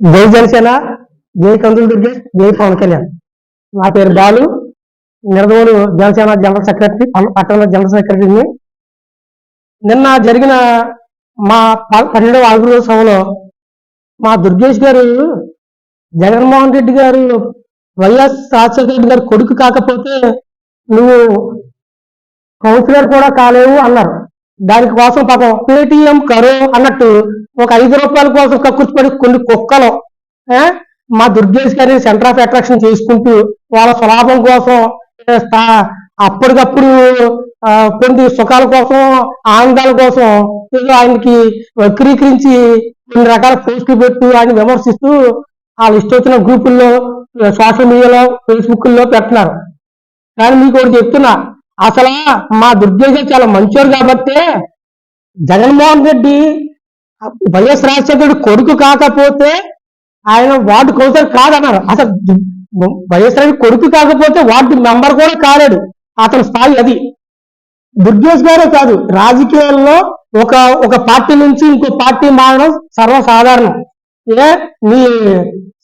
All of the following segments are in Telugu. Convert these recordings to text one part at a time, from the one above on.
జై జనసేన జై కందులు దుర్గేష్ జై పవన్ కళ్యాణ్. నా పేరు బాలు. నిరదోడు జనసేన జనరల్ సెక్రటరీ పం- పట్టణ జనరల్ సెక్రటరీని. నిన్న జరిగిన మా పన్నెండవ ఆంధ్రప్రదేశ్ సభలో మా దుర్గేష్ గారు జగన్మోహన్ రెడ్డి గారు వైఎస్ రాజశేఖర రెడ్డి గారు కొడుకు కాకపోతే నువ్వు కౌన్సిలర్ కూడా కాలేవు అన్నారు. దాని కోసం పాపం పేటిఎం కరో అన్నట్టు ఒక ఐదు రూపాయల కోసం కక్కుర్తిపడి కొన్ని కుక్కలు మా దుర్గేష్ గారిని సెంటర్ ఆఫ్ అట్రాక్షన్ చేసుకుంటూ వాళ్ళ స్వలాభం కోసం అప్పటికప్పుడు కొన్ని సుఖాల కోసం ఆనందాల కోసం ఆయనకి వక్రీకరించి కొన్ని రకాల పోస్టులు పెట్టు ఆయన విమర్శిస్తూ వాళ్ళు ఇష్టం వచ్చిన గ్రూపుల్లో సోషల్ మీడియాలో ఫేస్బుక్లో పెడుతున్నారు కానీ మీకు ఒకటి చెప్తున్నా అసలు మా దుర్గేశం చాలా మంచోరు కాబట్టి జగన్మోహన్ రెడ్డి వైఎస్ రాజశేఖర కొడుకు కాకపోతే ఆయన వార్డు కౌన్సిలర్ కాదన్నారు. అసలు వైఎస్ రాజు కొడుకు కాకపోతే వార్డు మెంబర్ కూడా కాలేడు. అతని స్థాయి అది. దుర్గేష్ గారే కాదు రాజకీయాల్లో ఒక ఒక పార్టీ నుంచి ఇంకో పార్టీ మారడం సర్వసాధారణం. ఏ మీ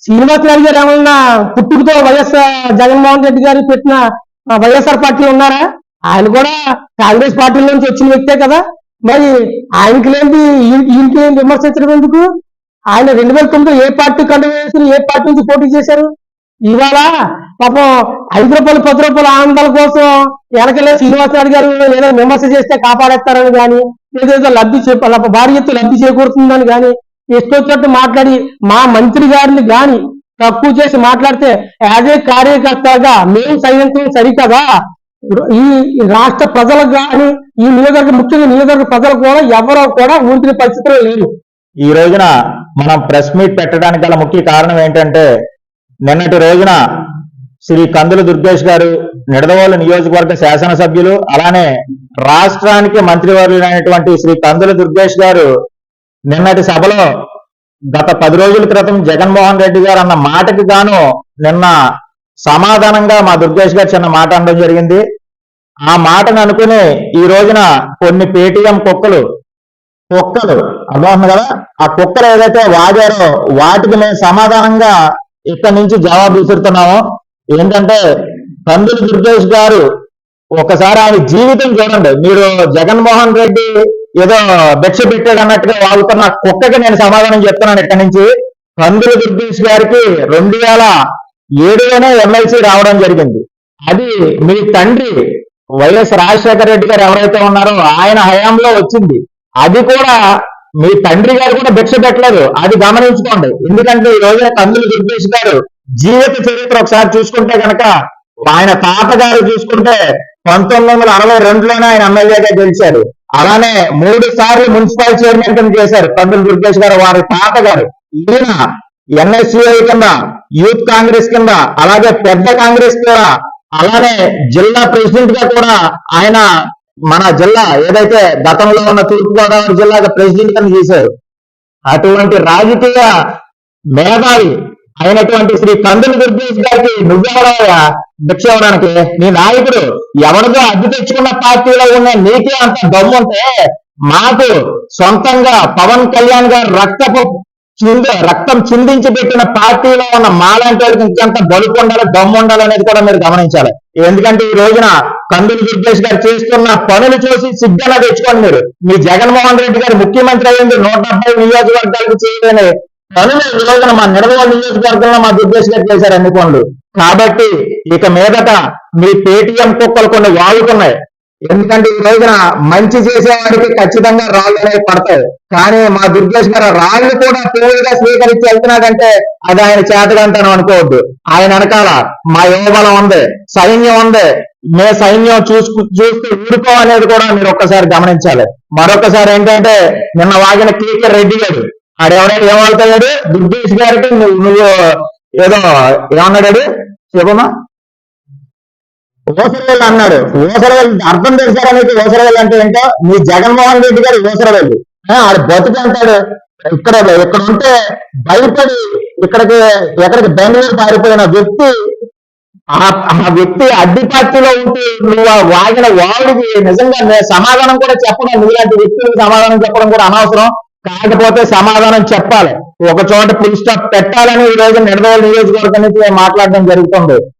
శ్రీనివాస్ రెడ్డి గారు ఏమన్నా పుట్టుకతో వైఎస్ జగన్మోహన్ రెడ్డి గారు పెట్టిన వైఎస్ఆర్ పార్టీ ఉన్నారా? ఆయన కూడా కాంగ్రెస్ పార్టీ నుంచి వచ్చిన వ్యక్తే కదా. మరి ఆయనకి లేని ఈయనకి ఏం విమర్శించడం ఎందుకు? ఆయన రెండు వేల తొమ్మిదిలో ఏ పార్టీ కండు వేసి ఏ పార్టీ నుంచి పోటీ చేశారు? ఇవాళ పాపం ఐదు రూపాయలు పది రూపాయల ఆనందాల కోసం వెనకలే శ్రీనివాస్ గారు ఏదో విమర్శ చేస్తే కాపాడేస్తారని కానీ ఏదేదో లబ్ధి చే భారీ ఎత్తు లబ్ధి చేకూరుతుందని కానీ ఇష్టొచ్చినట్టు మాట్లాడి మా మంత్రి గారిని కానీ తక్కువ చేసి మాట్లాడితే యాజ్ ఏ కార్యకర్తగా మేము సైనికులు సరికదా? ఈ రాష్ట్ర ప్రజలకు కానీ ఈ నియోజకవర్గ ముఖ్యంగా నియోజకవర్గ ప్రజలు కూడా ఎవరో కూడా ఊరికి పరిస్థితులు లేరు. ఈ రోజున మనం ప్రెస్ మీట్ పెట్టడానికి గల ముఖ్య కారణం ఏంటంటే నిన్నటి రోజున శ్రీ కందుల దుర్గేష్ గారు నిడదవోలు నియోజకవర్గ శాసనసభ్యులు అలానే రాష్ట్రానికి మంత్రివర్యులైనటువంటి శ్రీ కందుల దుర్గేష్ గారు నిన్నటి సభలో గత పది రోజుల క్రితం జగన్మోహన్ రెడ్డి గారు అన్న మాటకి గాను నిన్న సమాధానంగా మా దుర్గేష్ గారు చిన్న మాట అనడం జరిగింది. ఆ మాటను అనుకుని ఈ రోజున కొన్ని పేటీఎం కుక్కలు కుక్కలు అర్థమవుతుంది కదా? ఆ కుక్కలు ఏదైతే వాడారో వాటికి మేము సమాధానంగా ఇక్కడి నుంచి జవాబు విసురుతున్నాము. ఏంటంటే తందులు దుర్గేష్ గారు ఒకసారి ఆయన జీవితం చూడండి. మీరు జగన్మోహన్ రెడ్డి ఏదో భిక్ష పెట్టాడు అన్నట్టుగా వాగుతున్న కుక్కకి నేను సమాధానం చెప్తున్నాను ఇక్కడి నుంచి. కందుల దుర్గేష్ గారికి రెండు వేల ఏడులోనే ఎమ్మెల్సీ రావడం జరిగింది. అది మీ తండ్రి వైఎస్ రాజశేఖర రెడ్డి గారు ఎవరైతే ఉన్నారో ఆయన హయాంలో వచ్చింది. అది కూడా మీ తండ్రి గారు కూడా భిక్ష పెట్టలేదు. అది గమనించుకోండి. ఎందుకంటే ఈ రోజున కందులు దుర్గేష్ గారు జీవిత చరిత్ర ఒకసారి చూసుకుంటే కనుక ఆయన తాతగారు చూసుకుంటే పంతొమ్మిది వందల అరవై రెండులోనే ఆయన ఎమ్మెల్యేగా గెలిచారు. అలానే మూడు సార్లు మున్సిపల్ చైర్మన్ కింద చేశారు కందులు దుర్గేష్ గారు వారి తాతగారు. ఈయన ఎన్ఎస్యుఐ కింద యూత్ కాంగ్రెస్ కింద అలాగే పెద్ద కాంగ్రెస్ కూడా అలానే జిల్లా ప్రెసిడెంట్గా కూడా ఆయన మన జిల్లా ఏదైతే గతంలో ఉన్న తూర్పుగోదావరి జిల్లాగా ప్రెసిడెంట్ కింద చేశారు. అటువంటి రాజకీయ మేధావి అయినటువంటి శ్రీ కందులు దుర్గేష్ గారికి నువ్వెవడయ్యా భిక్ష ఇవ్వడానికి నీ నాయకుడు ఎవరిదో అద్దె తెచ్చుకున్న పార్టీలో ఉన్న నీకే అంత దమ్ముంటే మాకు సొంతంగా పవన్ కళ్యాణ్ గారు రక్తపు చింది రక్తం చిందించి పెట్టిన పార్టీలో ఉన్న మాలాంటి వాళ్ళకి ఇంకెంత బలుపు ఉండాలి దమ్ము ఉండాలి అనేది కూడా మీరు గమనించాలి. ఎందుకంటే ఈ రోజున కందులు దుర్గేష్ గారు చేస్తున్న పనులు చూసి సిద్ధంగా తెచ్చుకోండి మీరు. మీ జగన్మోహన్ రెడ్డి గారు ముఖ్యమంత్రి అయ్యింది నూట డెబ్బై నియోజకవర్గాలకు చేయలేని పనులు ఈ రోజున మా నిర్మల నియోజకవర్గంలో మా దుర్గేష్ గారు చేశారు అన్ని పనులు కాబట్టి ఇక మీదట మీ పేటిఎం కుక్కలు కొన్ని వాగుతున్నాయి. ఎందుకంటే ఈ రోజున మంచి చేసేవాడికి ఖచ్చితంగా రాళ్ళు అనేవి పడతాయి. కానీ మా దుర్గేష్ గారు రాళ్ళు కూడా పూలుగా స్వీకరించి వెళ్తున్నాడంటే అది ఆయన చేతకంటాను అనుకోవద్దు. ఆయన వెనకాల మా యువబలం ఉంది సైన్యం ఉంది. మే సైన్యం చూసుకు చూస్తూ ఊరుకో అనేది కూడా మీరు ఒక్కసారి గమనించాలి. మరొకసారి ఏంటంటే నిన్న వాగిన కేకే రెడ్డి గారు ఆడెవడైనా ఏమవుతాడు దుర్గేష్ గారికి నువ్వు నువ్వు ఏదో ఏమన్నాడు చెప్పమా ఊసరవేలు అన్నాడు. ఊసరవేలు అర్థం తెలుసారా మీకు? ఊసరవేలు అంటే ఏంటో? మీ జగన్మోహన్ రెడ్డి గారు ఊసరవేలు ఆడు బతుకు అంటాడు. ఇక్కడ ఇక్కడ ఉంటే భయపడి ఇక్కడికి ఎక్కడికి బెంగళూరు పారిపోయిన వ్యక్తి ఆ ఆ వ్యక్తి అడ్డి పార్టీలో ఉంటే నువ్వు వాగిన వాడికి నిజంగా సమాధానం కూడా చెప్పడం నువ్వులాంటి వ్యక్తులకు సమాధానం చెప్పడం కూడా అనవసరం. కాకపోతే సమాధానం చెప్పాలి. ఒక చోట ఫుల్ స్టాప్ పెట్టాలని ఈ రోజు నిడదవల నియోజకవర్గం నుంచి మాట్లాడడం జరుగుతుంది.